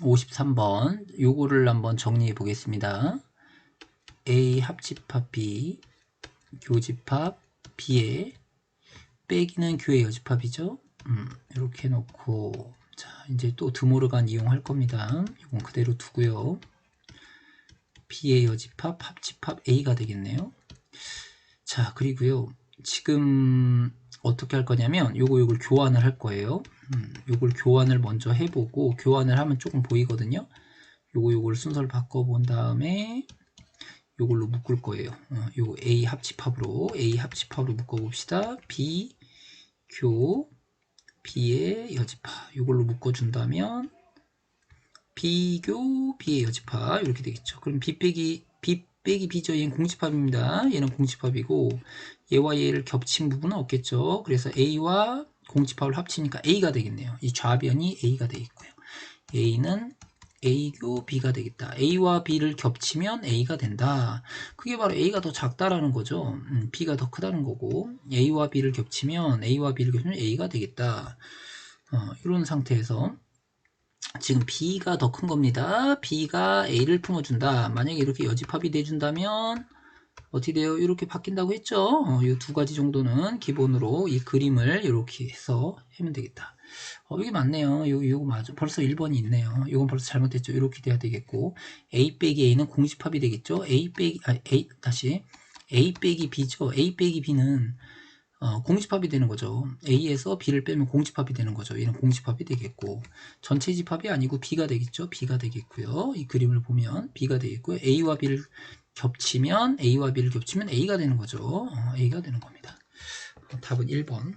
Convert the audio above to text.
53번 요거를 한번 정리해 보겠습니다. A 합집합 B 교집합 B에 빼기는 교의 여집합이죠. 음, 이렇게 놓고 자 이제 또 드모르간 이용할 겁니다. 이건 그대로 두고요. B의 여집합 합집합 A가 되겠네요. 자 그리고요 지금 어떻게 할 거냐면 요거 요걸 교환을 할 거예요. 음, 요걸 교환을 먼저 해보고 교환을 하면 조금 보이거든요. 요거 요걸 순서를 바꿔본 다음에 요걸로 묶을 거예요. 어, 요 A 합집합으로 A 합집합으로 묶어봅시다. B 교 B의 여집합 요걸로 묶어준다면 B교 B의 여집합 이렇게 되겠죠. 그럼 B 빼기 B 빼기 B죠. 얘는 공집합입니다. 얘는 공집합이고 얘와 얘를 겹친 부분은 없겠죠. 그래서 A와 공집합을 합치니까 A가 되겠네요. 이 좌변이 A가 되겠고요. A는 A교 B가 되겠다. A와 B를 겹치면 A가 된다. 그게 바로 A가 더 작다라는 거죠. 음, B가 더 크다는 거고 A와 B를 겹치면 A와 B를 겹치면 A가 되겠다. 어, 이런 상태에서 지금 B가 더 큰 겁니다. B가 A를 품어준다. 만약에 이렇게 여집합이 돼준다면 어떻게 돼요? 이렇게 바뀐다고 했죠? 어, 이두 가지 정도는 기본으로 이 그림을 이렇게 해서 하면 되겠다. 어, 이게 맞네요. 요, 요거 맞아. 벌써 1번이 있네요. 이건 벌써 잘못됐죠. 이렇게 돼야 되겠고, A 빼기 A는 공집합이 되겠죠. A 빼기, 아, A, 다시. A 빼기 B죠. A 빼기 B는 어, 공집합이 되는 거죠. A에서 B를 빼면 공집합이 되는 거죠. 얘는 공집합이 되겠고, 전체 집합이 아니고 B가 되겠죠. B가 되겠고요. 이 그림을 보면 B가 되겠고요. A와 B를 겹치면, A와 B를 겹치면 A가 되는 거죠. 어, A가 되는 겁니다. 어, 답은 1번.